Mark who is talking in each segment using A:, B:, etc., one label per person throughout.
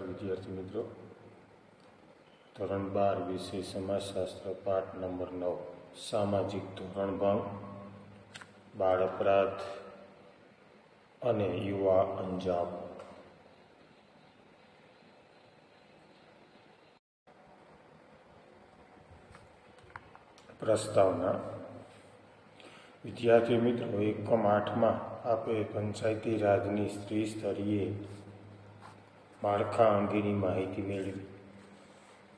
A: વિદ્યાર્થી મિત્રો. ધોરણ બાર વિષય સમાજશાસ્ત્ર પાઠ નંબર નવ, સામાજિક ધોરણ ભંગ બાળ અપરાધ અને યુવા અંજામ. પ્રસ્તાવના. વિદ્યાર્થી મિત્રો, એકમ આઠમાં આપે પંચાયતી રાજની સ્ત્રી સ્તરીય માળખા અંગેની માહિતી મેળવી.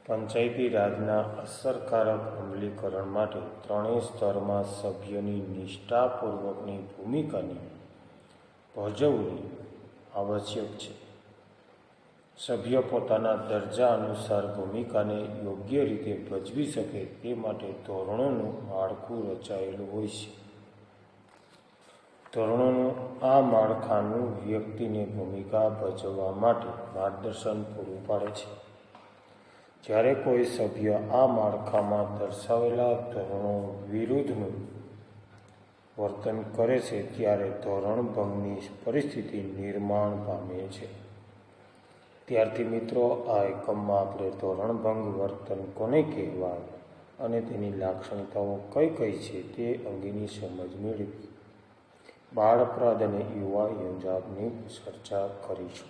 A: પંચાયતી રાજના અસરકારક અમલીકરણ માટે ત્રણેય સ્તરમાં સભ્યની નિષ્ઠાપૂર્વકની ભૂમિકાની ભજવણી આવશ્યક છે. સભ્ય પોતાના દરજા અનુસાર ભૂમિકાને યોગ્ય રીતે ભજવી શકે તે માટે ધોરણોનું માળખું રચાયેલું હોય છે. ધોરણોનું આ માળખાનું વ્યક્તિને ભૂમિકા ભજવવા માટે માર્ગદર્શન પૂરું પાડે છે. જ્યારે કોઈ સભ્ય આ માળખામાં દર્શાવેલા ધોરણો વિરુદ્ધનું વર્તન કરે છે, ત્યારે ધોરણ ભંગની પરિસ્થિતિ નિર્માણ પામે છે. ત્યારથી મિત્રો, આ એકમમાં આપણે ધોરણભંગ વર્તન કોને કહેવાય અને તેની લાક્ષણિકતાઓ કઈ કઈ છે તે અંગેની સમજ મેળવી. બાળ અપરાધ અને યુવા યંજાબની ચર્ચા કરીશું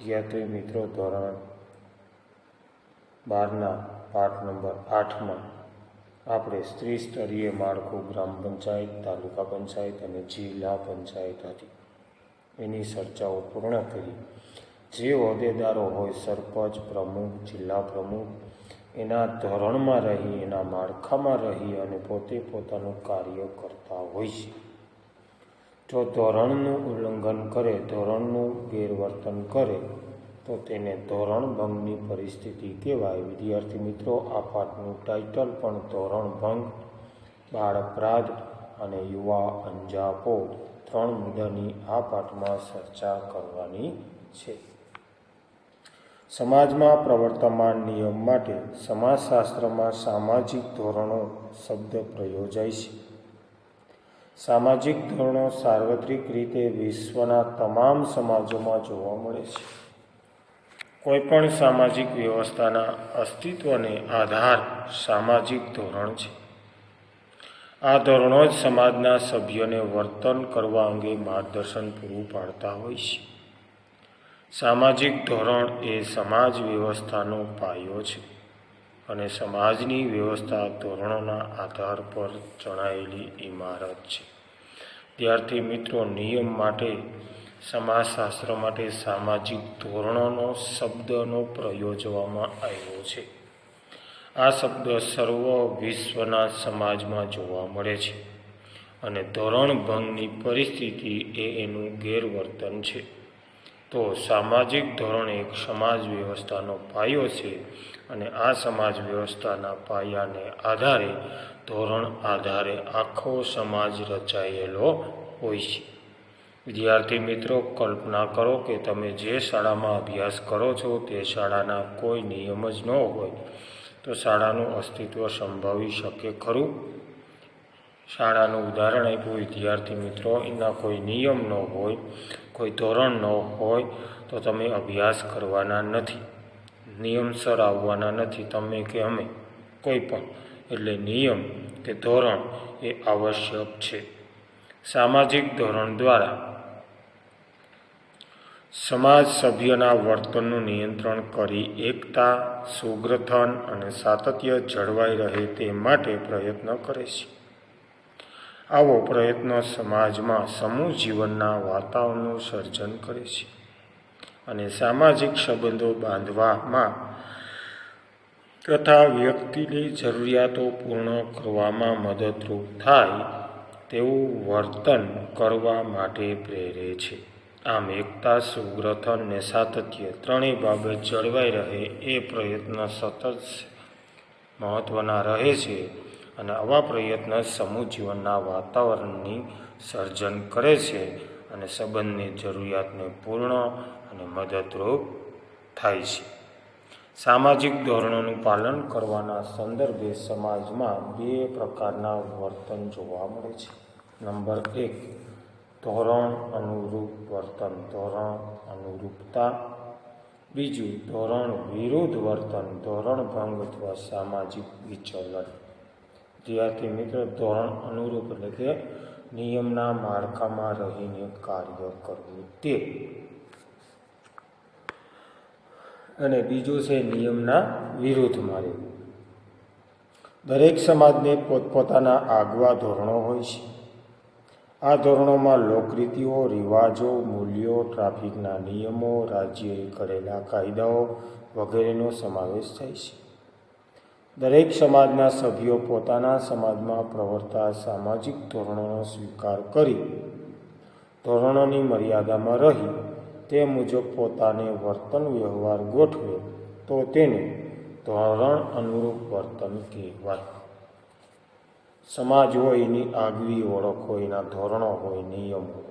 A: વિદ્યાર્થી મિત્રો, ધોરણ બારના પાઠ નંબર આઠમાં આપણે સ્ત્રી સ્તરીય માળખું ગ્રામ પંચાયત, તાલુકા પંચાયત અને જિલ્લા પંચાયત હતી. એની ચર્ચાઓ પૂર્ણ કરી. જે હોદ્દેદારો હોય, સરપંચ પ્રમુખ, જિલ્લા પ્રમુખ, એના ધોરણમાં રહી, એના માળખામાં રહી અને પોતે પોતાનું કાર્ય કરતા હોય છે. જો ધોરણનું ઉલ્લંઘન કરે, ધોરણનું ગેરવર્તન કરે, તો તેને ધોરણ ભંગની પરિસ્થિતિ કહેવાય. વિદ્યાર્થી મિત્રો, આ પાઠનું ટાઇટલ પણ ધોરણ ભંગ બાળ અપરાધ અને યુવા અંજાપો ત્રણ મુદ્દાની આ પાઠમાં ચર્ચા કરવાની છે. સમાજમાં પ્રવર્તમાન નિયમ માટે સમાજશાસ્ત્રમાં સામાજિક ધોરણો શબ્દ પ્રયોજાય છે. સામાજિક ધોરણો સાર્વત્રિક રીતે વિશ્વના તમામ સમાજોમાં જોવા મળે છે. કોઈપણ સામાજિક વ્યવસ્થાના અસ્તિત્વને આધાર સામાજિક ધોરણ છે. આ ધોરણો જ સમાજના સભ્યોને વર્તન કરવા અંગે માર્ગદર્શન પૂરું પાડતા હોય છે. સામાજિક ધોરણ એ સમાજ વ્યવસ્થાનો પાયો છે અને સમાજની વ્યવસ્થા ધોરણોના આધાર પર જણાયેલી ઇમારત છે. ત્યારથી મિત્રો, નિયમ માટે, સમાજશાસ્ત્ર માટે સામાજિક ધોરણોનો, શબ્દનો પ્રયોજવામાં આવ્યો છે. આ શબ્દ સર્વ વિશ્વના સમાજમાં જોવા મળે છે અને ધોરણ ભંગની પરિસ્થિતિ એ એનું ગેરવર્તન છે. તો સામાજિક ધોરણ એક સમાજ વ્યવસ્થાનો પાયો છે અને આ સમાજ વ્યવસ્થાના પાયાને આધારે, ધોરણ આધારે આખો સમાજ રચાયેલો હોય છે. વિદ્યાર્થી મિત્રો, કલ્પના કરો કે તમે જે શાળામાં અભ્યાસ કરો છો તે શાળાના કોઈ નિયમ જ ન હોય. તો શાળાનું અસ્તિત્વ સંભવી શકે ખરું? શાળાનું ઉદાહરણ આપ્યું, વિદ્યાર્થી મિત્રો, એના કોઈ નિયમ ન હોય. કોઈ ધોરણ ન હોય તો તમે અભ્યાસ કરવાના નથી. નિયમસર આવવાના નથી તમે કે અમે. કોઈ પણ. એટલે નિયમ કે ધોરણ એ આવશ્યક છે. સામાજિક ધોરણ દ્વારા સમાજ સભ્યના વર્તનનું નિયંત્રણ કરી એકતા, સુગ્રથન અને સાતત્ય જળવાઈ રહે તે માટે પ્રયત્ન કરે છે. આવો પ્રયત્ન સમાજમાં સમૂહ જીવનના વાતાવરણનું સર્જન કરે છે. અને સામાજિક સંબંધો બાંધવામાં તથા વ્યક્તિની જરૂરિયાતો પૂર્ણ કરવામાં મદદરૂપ થાય તેવું વર્તન કરવા માટે પ્રેરે છે. આમ એકતા સુગ્રથન ને સાતત્ય ત્રણેય બાબત જળવાઈ રહે એ પ્રયત્ન સતત મહત્ત્વના રહે છે. અને આવા પ્રયત્ન સમૂહ જીવનના વાતાવરણની સર્જન કરે છે અને સંબંધની જરૂરિયાતને પૂર્ણ અને મદદરૂપ થાય છે. સામાજિક ધોરણોનું પાલન કરવાના સંદર્ભે સમાજમાં બે પ્રકારના વર્તન જોવા મળે છે. નંબર એક, ધોરણ અનુરૂપ વર્તન, ધોરણ અનુરૂપતા. બીજું, ધોરણ વિરુદ્ધ વર્તન, ધોરણ ભંગ અથવા સામાજિક વિચલન. વિદ્યાર્થી મિત્ર ધોરણ અનુરૂપ એટલે કે નિયમના માળખામાં રહીને કાર્ય કરવું તે. અને બીજું છે નિયમના વિરુદ્ધમાં રહેવું. દરેક સમાજને પોતપોતાના આગવા ધોરણો હોય છે. આ ધોરણોમાં લોકરીતિઓ, રિવાજો, મૂલ્યો, ટ્રાફિકના નિયમો, રાજ્યએ કરેલા કાયદાઓ વગેરેનો સમાવેશ થાય છે. દરેક સમાજના સભ્યો પોતાના સમાજમાં પ્રવર્તા સામાજિક ધોરણોનો સ્વીકાર કરી, ધોરણોની મર્યાદામાં રહી, તે મુજબ પોતાને વર્તન વ્યવહાર ગોઠવે, તો તેને ધોરણ અનુરૂપ વર્તન કહેવાય. સમાજ હોય એની આગવી ઓળખ હોય, એના ધોરણો હોય, નિયમો,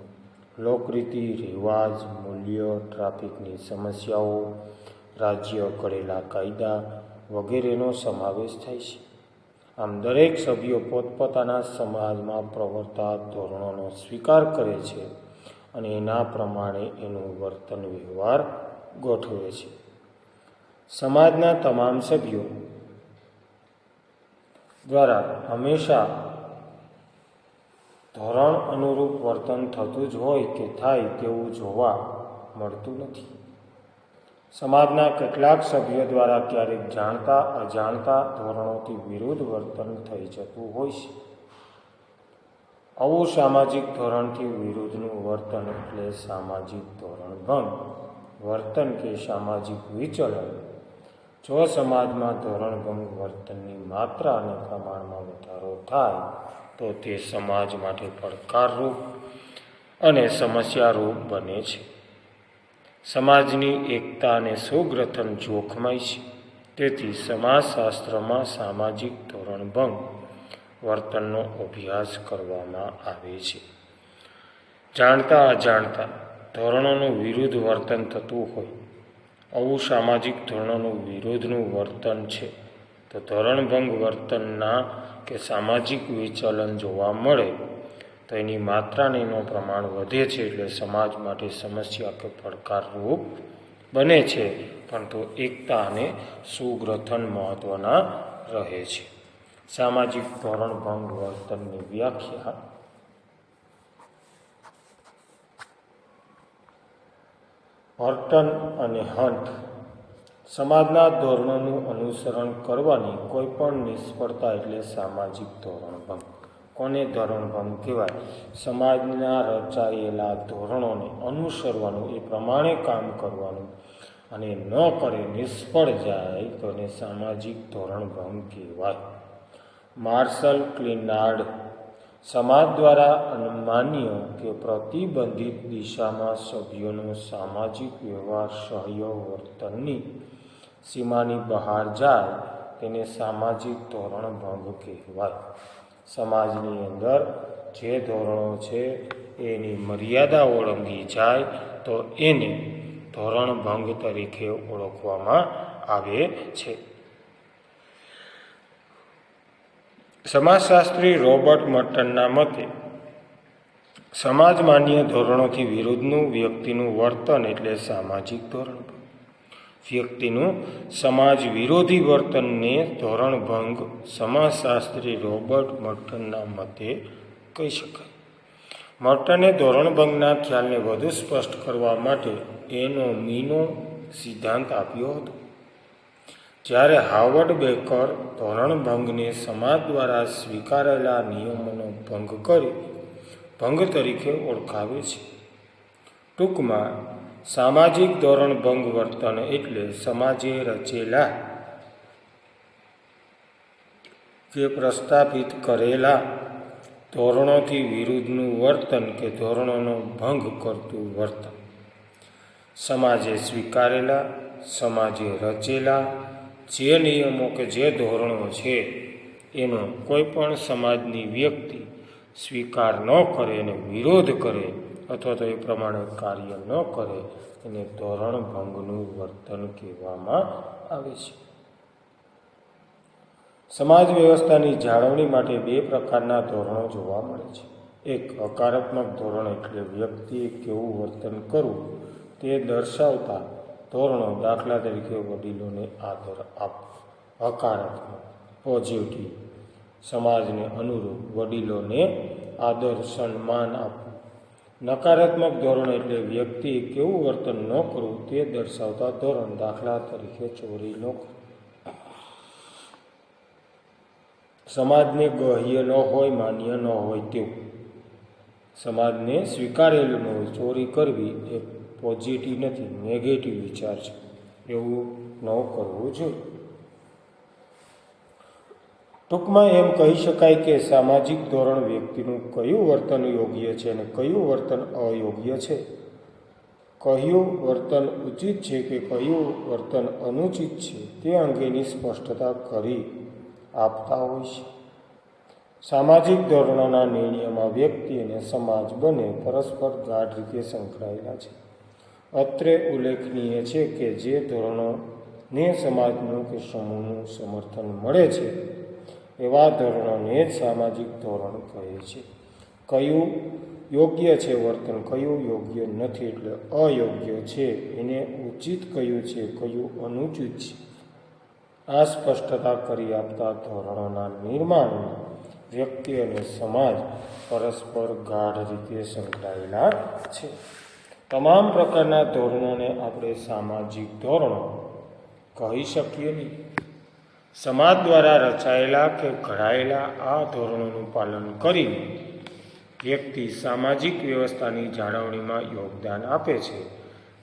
A: લોકરીતિ, રિવાજ, મૂલ્ય, ટ્રાફિકની સમસ્યાઓ, રાજ્ય કરેલા કાયદા વગેરેનો સમાવેશ થાય છે. આમ દરેક સભ્યો પોતપોતાના સમાજમાં પ્રવર્તા ધોરણોનો સ્વીકાર કરે છે અને એના પ્રમાણે એનું વર્તન વ્યવહાર ગોઠવે છે. સમાજના તમામ સભ્યો દ્વારા હંમેશા ધોરણ અનુરૂપ વર્તન થતું જ હોય કે થાય તેવું જોવા મળતું નથી. સમાજના કેટલાક સભ્યો દ્વારા ક્યારેક જાણતા, અજાણતા ધોરણોથી વિરુદ્ધ વર્તન થઈ જતું હોય છે. આવું સામાજિક ધોરણથી વિરુદ્ધનું વર્તન એટલે સામાજિક ધોરણ ભંગ વર્તન કે સામાજિક વિચલન. જો સમાજમાં ધોરણભંગ વર્તનની માત્રા અને પ્રમાણમાં વધારો થાય, તો તે સમાજ માટે પડકારરૂપ અને સમસ્યારૂપ બને છે. સમાજની એકતા અને સુગ્રથન જોખમાય છે. તેથી સમાજશાસ્ત્રમાં સામાજિક ધોરણભંગ વર્તનનો અભ્યાસ કરવામાં આવે છે. જાણતા અજાણતા ધોરણોનું વિરુદ્ધ વર્તન થતું હોય, આવું સામાજિક ધોરણોનું વિરોધનું વર્તન છે. તો ધોરણભંગ વર્તનના કે સામાજિક વિચલન જોવા મળે તો એની માત્રાને એનું પ્રમાણ વધે છે એટલે સમાજ માટે સમસ્યા કે પડકારરૂપ બને છે, પરંતુ એકતા અને સુગ્રથન મહત્ત્વના રહે છે. સામાજિક ધોરણભંગ વર્તનની વ્યાખ્યા. હર્ટન અને હન્ટ સમાજના ધોરણોનું અનુસરણ કરવાની કોઈપણ નિષ્ફળતા એટલે સામાજિક ધોરણભંગ કોને ધોરણભંગ કહેવાય? સમાજના રચાયેલા ધોરણોને અનુસરવાનું, એ પ્રમાણે કામ કરવાનું. અને ન કરે, નિષ્ફળ જાય, તો એને સામાજિક ધોરણભંગ કહેવાય. માર્શલ ક્લિનાર્ડ, સમાજ દ્વારા અનુમાન્ય કે પ્રતિબંધિત દિશામાં સભ્યોનો સામાજિક વ્યવહાર સહયોગ વર્તનની સીમાની બહાર જાય, તેને સામાજિક ધોરણ ભંગ કહેવાય. સમાજની અંદર જે ધોરણો છે, એની મર્યાદા ઓળંગી જાય, તો એને ધોરણ ભંગ તરીકે ઓળખવામાં આવે છે. સમાજશાસ્ત્રી રોબર્ટ મર્ટનના મતે, સમાજ માન્ય ધોરણોથી વિરુદ્ધનું વ્યક્તિનું વર્તન એટલે સામાજિક ધોરણ. વ્યક્તિનું સમાજ વિરોધી વર્તનને ધોરણભંગ સમાજશાસ્ત્રી રોબર્ટ મર્ટનના મતે કહી શકાય. મર્ટને ધોરણભંગના ખ્યાલને વધુ સ્પષ્ટ કરવા માટે એનો મીનો સિદ્ધાંત આપ્યો હતો. જ્યારે હાવર્ડ બેકર ધોરણભંગને સમાજ દ્વારા સ્વીકારેલા નિયમોનો ભંગ કરી, ભંગ તરીકે ઓળખાવે છે. ટૂંકમાં સામાજિક ધોરણભંગ વર્તન એટલે સમાજે રચેલા કે પ્રસ્થાપિત કરેલા ધોરણોથી વિરુદ્ધનું વર્તન કે ધોરણોનો ભંગ કરતું વર્તન. સમાજે સ્વીકારેલા, સમાજે રચેલા જે નિયમો કે જે ધોરણો છે, એનો કોઈ પણ સમાજની વ્યક્તિ સ્વીકાર ન કરે અને વિરોધ કરે અથવા તો એ પ્રમાણે કાર્ય ન કરે, એને ધોરણ ભંગનું વર્તન કહેવામાં આવે છે. સમાજ વ્યવસ્થાની જાળવણી માટે બે પ્રકારના ધોરણો જોવા મળે છે. એક હકારાત્મક ધોરણ એટલે વ્યક્તિએ કેવું વર્તન કરવું, તે દર્શાવતા ધોરણો દાખલા તરીકે વડીલોને આદર આપવો. હકારાત્મક પોઝિટિવ સમાજને અનુરૂપ વડીલોને આદર, સન્માન આપવું. નકારાત્મક ધોરણ એટલે વ્યક્તિએ કેવું વર્તન ન કરવું તે દર્શાવતા ધોરણ દાખલા તરીકે ચોરી ન સમાજને ગહ્ય ન હોય, માન્ય ન હોય તેવું. સમાજને સ્વીકારેલું ન હોય, ચોરી કરવી એ પોઝિટિવ નથી નેગેટિવ વિચાર છે. એવું ન કરવું જોઈએ. ટૂંકમાં એમ કહી શકાય કે સામાજિક ધોરણ વ્યક્તિનું કયું વર્તન યોગ્ય છે અને કયું વર્તન અયોગ્ય છે? કયું વર્તન ઉચિત છે કે કયું વર્તન અનુચિત છે તે અંગેની સ્પષ્ટતા કરી આપતા હોય છે. સામાજિક ધોરણોના નિર્ણયમાં વ્યક્તિ અને સમાજ બંને પરસ્પર ગાઢ રીતે સંકળાયેલા છે. અત્રે ઉલ્લેખનીય છે કે જે ધોરણોને સમાજનું કે સમૂહનું સમર્થન મળે છે એવા ધોરણોને જ સામાજિક ધોરણ કહે છે. કયું યોગ્ય છે વર્તન? કયું યોગ્ય નથી એટલે અયોગ્ય છે. એને ઉચિત કયું છે? કયું અનુચિત છે? આ સ્પષ્ટતા કરી આપતા ધોરણોના નિર્માણમાં વ્યક્તિ અને સમાજ પરસ્પર ગાઢ રીતે સંકળાયેલા છે. તમામ પ્રકારના ધોરણોને આપણે સામાજિક ધોરણો કહી શકીએ નહીં. સમાજ દ્વારા રચાયેલા કે ઘડાયેલા આ ધોરણોનું પાલન કરીને વ્યક્તિ સામાજિક વ્યવસ્થાની જાળવણીમાં યોગદાન આપે છે.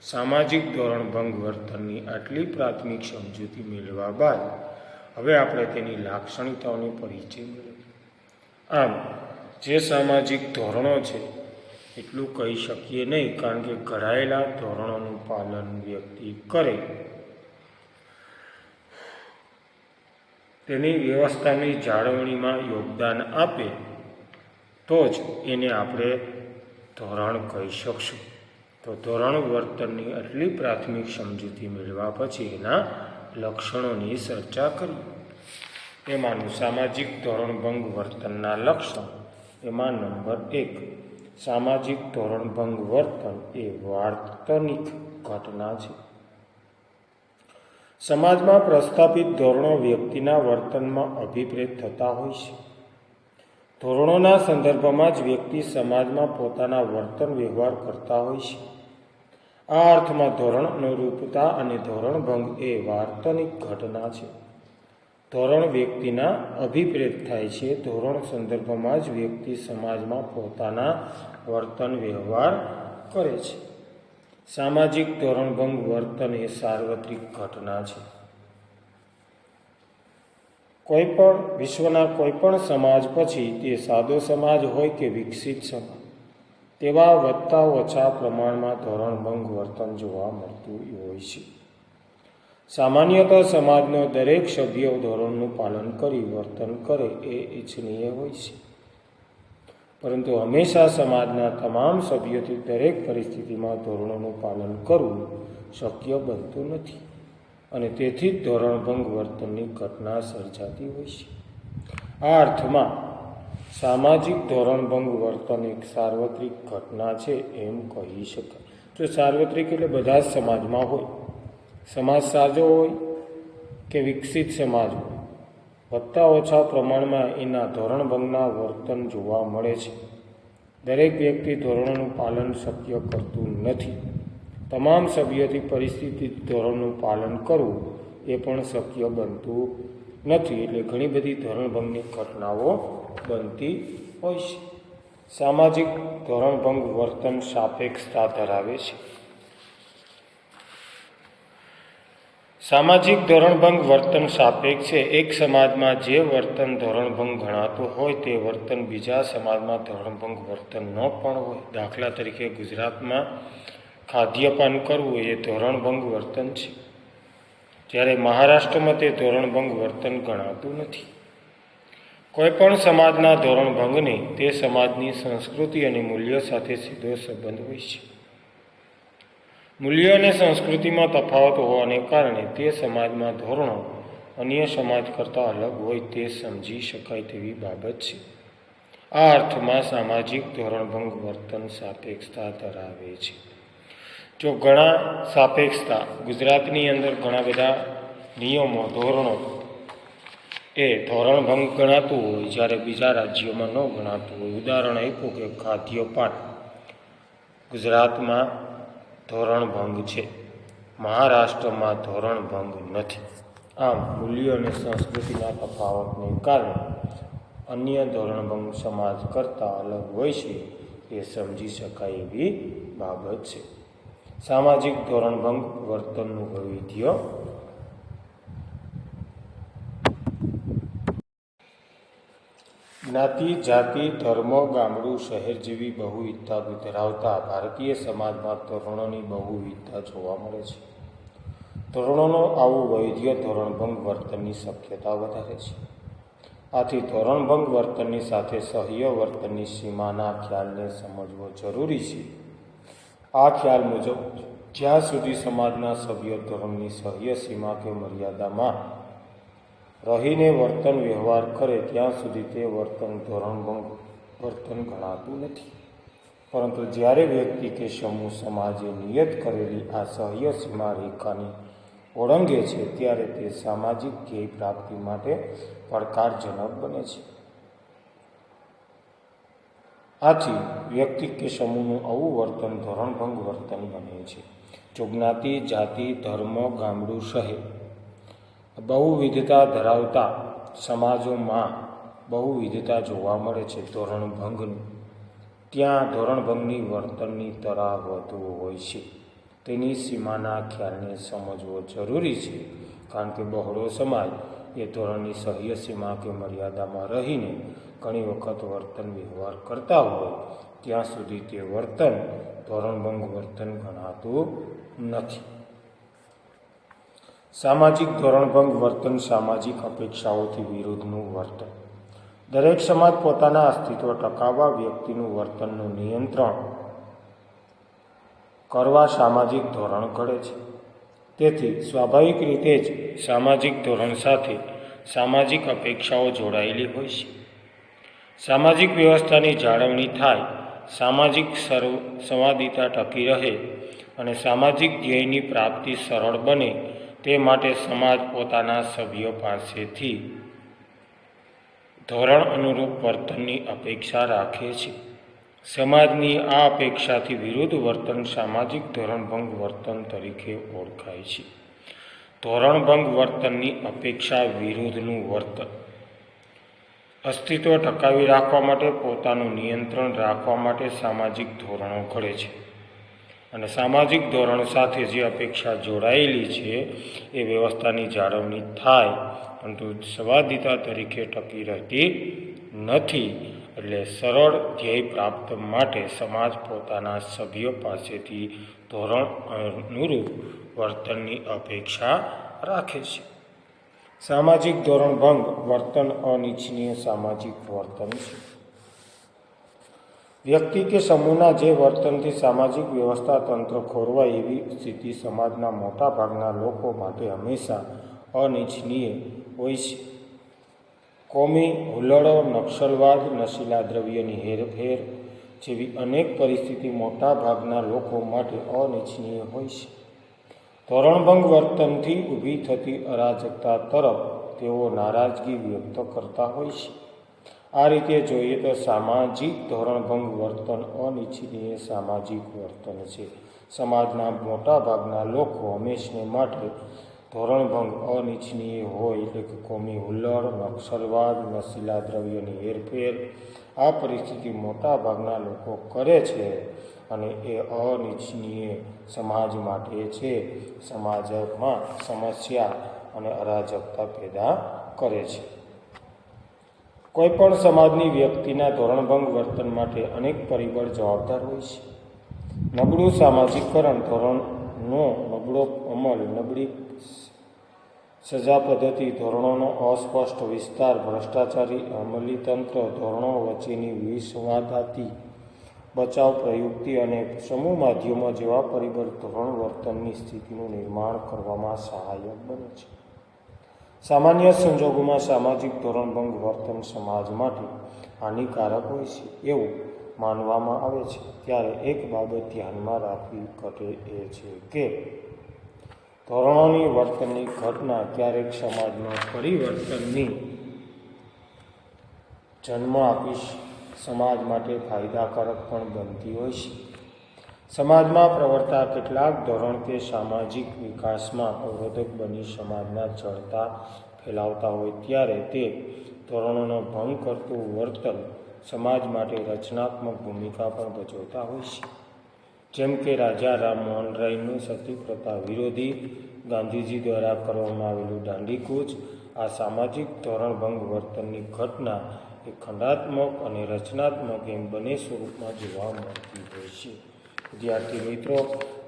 A: સામાજિક ધોરણ ભંગ વર્તનની આટલી પ્રાથમિક સમજૂતી મેળવ્યા બાદ હવે આપણે તેની લાક્ષણિકતાઓનો પરિચય મેળવ્યો આમ, જે સામાજિક ધોરણો છે, એટલું કહી શકીએ નહીં કારણ કે ઘડાયેલા ધોરણોનું પાલન વ્યક્તિ કરે. તેની વ્યવસ્થાની જાળવણીમાં યોગદાન આપે, તો જ એને આપણે ધોરણ કહી શકશું. તો ધોરણ વર્તનની આટલી પ્રાથમિક સમજૂતી મેળવ્યા પછી એના લક્ષણોની ચર્ચા કરી એમાંનું સામાજિક ધોરણભંગ વર્તનના લક્ષણ, એમાં નંબર એક, સામાજિક ધોરણભંગ વર્તન એ વાર્તનિક ઘટના છે. સમાજમાં પ્રસ્થાપિત ધોરણો વ્યક્તિના વર્તનમાં અભિપ્રેત થતા હોય છે. ધોરણોના સંદર્ભમાં જ વ્યક્તિ સમાજમાં પોતાના વર્તન વ્યવહાર કરતા હોય છે. આ અર્થમાં ધોરણ અનુરૂપતા અને ધોરણભંગ એ વાર્તનિક ઘટના છે. ધોરણ વ્યક્તિના અભિપ્રેત થાય છે. ધોરણ સંદર્ભમાં જ વ્યક્તિ સમાજમાં પોતાના વર્તન વ્યવહાર કરે છે. સામાજિક ધોરણભંગ વર્તન એ સાર્વત્રિક ઘટના છે. કોઈ પણ વિશ્વના કોઈ પણ સમાજ પછી તે સાદો સમાજ હોય કે વિકસિત સમાજ, તેવા વધતા ઓછા પ્રમાણમાં ધોરણભંગ વર્તન જોવા મળતું હોય છે. સામાન્યતઃ સમાજનો દરેક સભ્ય ધોરણનું પાલન કરી વર્તન કરે એ ઈચ્છનીય હોય છે. પરંતુ હંમેશા સમાજના તમામ સભ્યોથી દરેક પરિસ્થિતિમાં ધોરણોનું પાલન કરવું શક્ય બનતું નથી અને તેથી જ ધોરણભંગ વર્તનની ઘટના સર્જાતી હોય છે. આ અર્થમાં સામાજિક ધોરણભંગ વર્તન એક સાર્વત્રિક ઘટના છે એમ કહી શકાય. તો સાર્વત્રિક એટલે બધા જ સમાજમાં હોય, સમાજ સાજો હોય કે વિકસિત સમાજ હોય વધતા ઓછા પ્રમાણમાં એના ધોરણભંગના વર્તન જોવા મળે છે. દરેક વ્યક્તિ ધોરણોનું પાલન શક્ય કરતું નથી. તમામ સભ્યોથી પરિસ્થિતિ ધોરણનું પાલન કરવું એ પણ શક્ય બનતું નથી, એટલે ઘણી બધી ધોરણભંગની ઘટનાઓ બનતી હોય છે. સામાજિક ધોરણભંગ વર્તન સાપેક્ષતા ધરાવે છે. સામાજિક ધોરણભંગ વર્તન સાપેક્ષ છે. એક સમાજમાં જે વર્તન ધોરણભંગ ગણાતું હોય તે વર્તન બીજા સમાજમાં ધોરણભંગ વર્તન ન પણ હોય. દાખલા તરીકે ગુજરાતમાં ખાદ્યપાન કરવું એ ધોરણભંગ વર્તન છે. જ્યારે મહારાષ્ટ્રમાં તે ધોરણભંગ વર્તન ગણાતું નથી. કોઈપણ સમાજના ધોરણભંગને તે સમાજની સંસ્કૃતિ અને મૂલ્યો સાથે સીધો સંબંધ હોય છે. મૂલ્યો અને સંસ્કૃતિમાં તફાવત હોવાને કારણે તે સમાજમાં ધોરણો અન્ય સમાજ કરતાં અલગ હોય તે સમજી શકાય તેવી બાબત છે. આ અર્થમાં સામાજિક ધોરણભંગ વર્તન સાપેક્ષતા ધરાવે છે. જો ઘણા સાપેક્ષતા ગુજરાતની અંદર ઘણા બધા નિયમો, ધોરણો એ ધોરણભંગ ગણાતું હોય, જ્યારે બીજા રાજ્યોમાં ન ગણાતું હોય. ઉદાહરણ આપ્યું કે ખાદ્યપાન ગુજરાતમાં ધોરણ ભંગ છે. મહારાષ્ટ્રમાં ધોરણભંગ નથી. આમ મૂલ્યો અને સંસ્કૃતિના તફાવતને કારણે અન્ય ધોરણભંગ સમાજ કરતાં અલગ હોય છે એ સમજી શકાય એવી બાબત છે. સામાજિક ધોરણભંગ વર્તનનું વૈવિધ્ય જ્ઞાતિ, જાતિ, ધર્મ, ગામડું, શહેર જેવી બહુવિધતા ધરાવતા ભારતીય સમાજમાં ધોરણોની બહુવિધતા જોવા મળે છે. ધોરણોનો આવું વૈધ્ય ધોરણભંગ વર્તનની શક્યતા વધારે છે. આથી ધોરણભંગ વર્તનની સાથે સહ્ય વર્તનની સીમાના ખ્યાલને સમજવો જરૂરી છે. આ ખ્યાલ મુજબ જ્યાં સુધી સમાજના સભ્યો ધોરણની સહ્ય સીમા કે મર્યાદામાં રહીને વર્તન વ્યવહાર કરે ત્યાં સુધી તે વર્તન ધોરણભંગ વર્તન ગણાતું નથી. પરંતુ જ્યારે વ્યક્તિ કે સમૂહ સમાજે નિયત કરેલી આ સહ્ય સીમા ઓળંગે છે, ત્યારે તે સામાજિક ધ્યેય પ્રાપ્તિ માટે પડકારજનક બને છે. આથી વ્યક્તિ કે સમૂહનું આવું વર્તન ધોરણભંગ વર્તન બને છે. જો જ્ઞાતિ, જાતિ, ધર્મ, ગામડું, શહેર બહુવિધતા ધરાવતા સમાજોમાં બહુવિધતા જોવા મળે છે ધોરણભંગનું ત્યાં ધોરણભંગની વર્તનની તરાહ વધુ હોય છે. તેની સીમાના ખ્યાલને સમજવો જરૂરી છે. કારણ કે બહોળો સમાજ એ ધોરણની સહ્ય સીમા કે મર્યાદામાં રહીને ઘણી વખત વર્તન વ્યવહાર કરતા હોય, ત્યાં સુધી તે વર્તન ધોરણભંગ વર્તન ગણાતું નથી. સામાજિક ધોરણભંગ વર્તન સામાજિક અપેક્ષાઓથી વિરુદ્ધનું વર્તન. દરેક સમાજ પોતાના અસ્તિત્વ ટકાવવા વ્યક્તિનું વર્તનનું નિયંત્રણ કરવા સામાજિક ધોરણ ઘડે છે. તેથી સ્વાભાવિક રીતે જ સામાજિક ધોરણ સાથે સામાજિક અપેક્ષાઓ જોડાયેલી હોય છે. સામાજિક વ્યવસ્થાની જાળવણી થાય, સામાજિક સર્વ સંવાદિતા ટકી રહે અને સામાજિક ધ્યેયની પ્રાપ્તિ સરળ બને તે માટે સમાજ પોતાના સભ્યો પાસેથી ધોરણ અનુરૂપ વર્તનની અપેક્ષા રાખે છે. સમાજની આ અપેક્ષાથી વિરુદ્ધ વર્તન સામાજિક ધોરણભંગ વર્તન તરીકે ઓળખાય છે. ધોરણભંગ વર્તનની અપેક્ષા વિરુદ્ધનું વર્તન. અસ્તિત્વ ટકાવી રાખવા માટે પોતાનું નિયંત્રણ રાખવા માટે સામાજિક ધોરણો ઘડે છે. અને સામાજિક ધોરણ સાથે જે અપેક્ષા જોડાયેલી છે, એ વ્યવસ્થાની જાળવણી થાય. પરંતુ સંવાદિતા તરીકે ટકી રહેતી નથી. એટલે સરળ ધ્યેય પ્રાપ્ત માટે સમાજ પોતાના સભ્યો પાસેથી ધોરણ અનુરૂપ વર્તનની અપેક્ષા રાખે છે. સામાજિક ધોરણ ભંગ વર્તન અનિચ્છનીય સામાજિક વર્તન છે. વ્યક્તિ કે સમૂહના જે વર્તનથી સામાજિક વ્યવસ્થા તંત્ર ખોરવાય એવી સ્થિતિ સમાજના મોટાભાગના લોકો માટે હંમેશા અનિચ્છનીય હોય છે. કોમી હુલડો નક્સલવાદ, નશીલા દ્રવ્યની હેરફેર જેવી અનેક પરિસ્થિતિ મોટાભાગના લોકો માટે અનિચ્છનીય હોય છે. ધોરણભંગ વર્તનથી ઊભી થતી અરાજકતા તરફ તેઓ નારાજગી વ્યક્ત કરતા હોય છે. આ રીતે જોઈએ તો સામાજિક ધોરણભંગ વર્તન અનિચ્છનીય સામાજિક વર્તન છે. સમાજના મોટાભાગના લોકો હંમેશને માટે ધોરણભંગ અનિચ્છનીય હોય એટલે કે કોમી હુલ્લડ નક્સલવાદ નશીલા દ્રવ્યોની હેરફેર આ પરિસ્થિતિ મોટાભાગના લોકો કરે છે અને એ અનિચ્છનીય સમાજ માટે છે. સમાજમાં સમસ્યા અને અરાજકતા પેદા કરે છે. કોઈ પણ સમાજની વ્યક્તિના ધોરણભંગ વર્તન માટે અનેક પરિબળ જવાબદાર હોય છે. નબળું સામાજિકકરણ ધોરણનો નબળો અમલ, નબળી સજા પદ્ધતિ ધોરણોનો અસ્પષ્ટ વિસ્તાર, ભ્રષ્ટાચારી, અમલીતંત્ર ધોરણો વચ્ચેની વિસંવાદાતી, બચાવ પ્રયુક્તિ અને સમૂહ માધ્યમો જેવા પરિબળ ધોરણ વર્તનની સ્થિતિનું નિર્માણ કરવામાં સહાયક બને છે. સામાન્ય સંજોગોમાં સામાજિક ધોરણભંગ વર્તન સમાજ માટે હાનિકારક હોય છે એવું માનવામાં આવે છે. ત્યારે એક બાબત ધ્યાનમાં રાખવી ઘટે એ છે કે ધોરણોની વર્તનની ઘટના ક્યારેક સમાજમાં પરિવર્તનની જન્મ આપી સમાજ માટે ફાયદાકારક પણ બનતી હોય છે. સમાજમાં પ્રવર્તા કેટલાક ધોરણ કે સામાજિક વિકાસમાં અવરોધક બની સમાજના જડતા ફેલાવતા હોય ત્યારે તે ધોરણોનો ભંગ કરતું વર્તન સમાજ માટે રચનાત્મક ભૂમિકા પણ ભજવતા હોય છે. જેમ કે રાજા રામમોહન રાયનું સતી પ્રથા વિરોધી ગાંધીજી દ્વારા કરવામાં આવેલું દાંડી કૂચ આ સામાજિક ધોરણભંગ વર્તનની ઘટના એ ખંડાત્મક અને રચનાત્મક એમ બંને સ્વરૂપમાં જોવા મળતી હોય છે. વિદ્યાર્થી મિત્રો,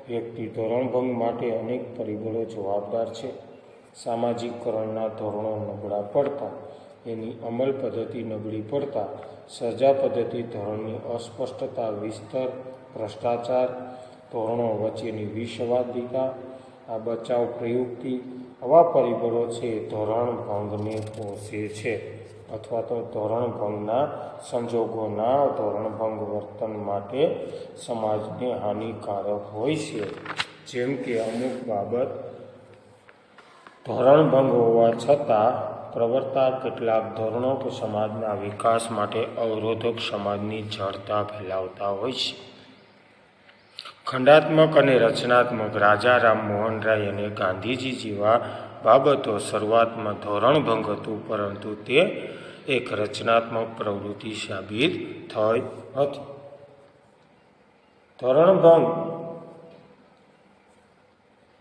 A: વ્યક્તિ ધોરણભંગ માટે અનેક પરિબળો જવાબદાર છે. સામાજિકકરણના ધોરણો નબળા પડતા, એની અમલ પદ્ધતિ નબળી પડતા, સજા પદ્ધતિ ધોરણની અસ્પષ્ટતા, વિસ્તર, ભ્રષ્ટાચાર, ધોરણો વચ્ચેની વિસંવાદિતા આ બચાવ પ્રયુક્તિ, આવા પરિબળો છે, ધોરણ ભંગને પહોંચે છે. અથવા તો ધોરણભંગના સંજોગોના ધોરણભંગ વર્તન માટે સમાજને હાનિકારક હોય છે. જેમ કે અમુક બાબત ધોરણભંગ હોવા છતાં પ્રવર્તા કેટલાક ધોરણો કે સમાજના વિકાસ માટે અવરોધક સમાજની જડતા ફેલાવતા હોય છે. ખંડાત્મક અને રચનાત્મક રાજા રામ મોહન રાય અને ગાંધીજી જેવા બાબતો શરૂઆતમાં ધોરણભંગ હતું, પરંતુ તે એક રચનાત્મક પ્રવૃત્તિ સાબિત થઈ હતી. ધોરણભંગ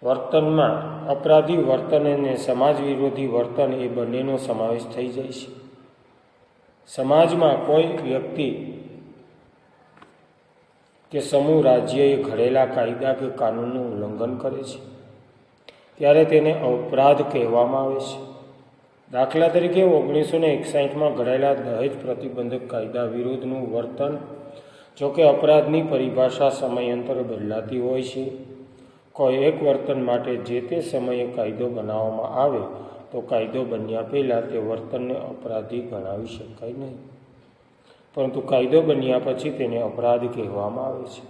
A: વર્તનમાં અપરાધી વર્તન અને સમાજ વિરોધી વર્તન એ બંનેનો સમાવેશ થઈ જાય છે. સમાજમાં કોઈ વ્યક્તિ કે સમૂહ રાજ્યએ ઘડેલા કાયદા કે કાનૂનનું ઉલ્લંઘન કરે છે, ત્યારે તેને અપરાધ કહેવામાં આવે છે. દાખલા તરીકે ઓગણીસો ને એકસાઠમાં ઘડાયેલા દહેજ પ્રતિબંધક કાયદા વિરુદ્ધનું વર્તન જોકે અપરાધની પરિભાષા સમયાંતરે બદલાતી હોય છે. કોઈ એક વર્તન માટે જે તે સમયે કાયદો બનાવવામાં આવે, તો કાયદો બન્યા પહેલાં તે વર્તનને અપરાધી ગણાવી શકાય નહીં. પરંતુ કાયદો બન્યા પછી તેને અપરાધ કહેવામાં આવે છે.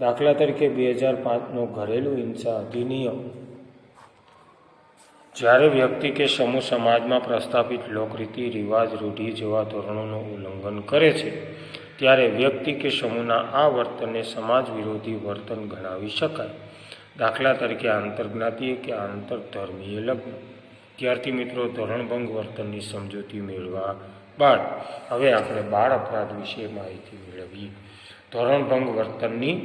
A: દાખલા તરીકે બે હજાર પાંચનો ઘરેલું હિંસા અધિનિયમ જ્યારે વ્યક્તિ કે સમૂહ સમાજમાં પ્રસ્થાપિત લોકરીતિ, રિવાજ, રૂઢિ જેવા ધોરણોનું ઉલ્લંઘન કરે છે, ત્યારે વ્યક્તિ કે સમૂહના આ વર્તનને સમાજ વિરોધી વર્તન ગણાવી શકાય. દાખલા તરીકે આંતરજ્ઞાતીય કે આંતરધર્મીય લગ્ન. વિદ્યાર્થી મિત્રો, ધોરણભંગ વર્તનની સમજૂતી મેળવા બાદ હવે આપણે બાળ અપરાધ વિશે માહિતી મેળવીએ. ધોરણભંગ વર્તનની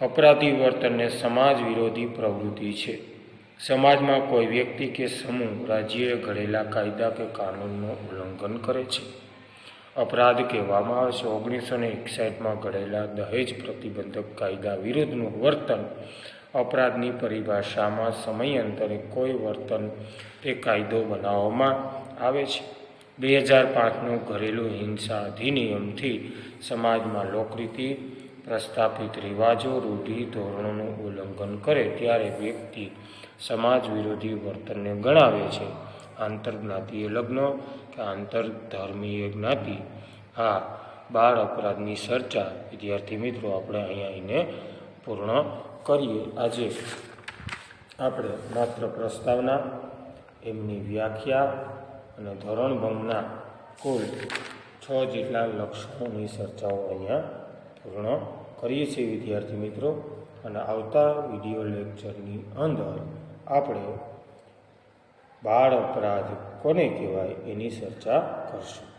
A: અપરાધી વર્તનને સમાજ વિરોધી પ્રવૃત્તિ છે. સમાજમાં કોઈ વ્યક્તિ કે સમૂહ રાજ્યએ ઘડેલા કાયદા કે કાનૂનનું ઉલ્લંઘન કરે છે. અપરાધ કહેવામાં આવે છે. ઓગણીસો ને એકસાઠમાં ઘડેલા દહેજ પ્રતિબંધક કાયદા વિરુદ્ધનું વર્તન અપરાધની પરિભાષામાં સમયાંતરે કોઈ વર્તન તે કાયદો બનાવવામાં આવે છે. બે હજાર પાંચનું ઘરેલું હિંસા અધિનિયમથી સમાજમાં લોકરીતિ, પ્રસ્થાપિત રિવાજો, રૂઢિ ધોરણોનું ઉલ્લંઘન કરે ત્યારે વ્યક્તિ સમાજ વિરોધી વર્તનને ગણાવે છે. આંતરજ્ઞાતીય લગ્ન કે આંતરધર્મીય જ્ઞાતિ? આ બાળ અપરાધની ચર્ચા. વિદ્યાર્થી મિત્રો, આપણે અહીંયા એને પૂર્ણ કરીએ. આજે આપણે માત્ર પ્રસ્તાવના, એમની વ્યાખ્યા અને ધોરણભંગના કુલ છ જેટલા લક્ષણોની ચર્ચાઓ અહીંયા પૂર્ણ કરીએ છીએ વિદ્યાર્થી મિત્રો. અને આવતા વીડિયો લેક્ચરની અંદર આપણે બાળ અપરાધ કોને કહેવાય એની ચર્ચા કરશું.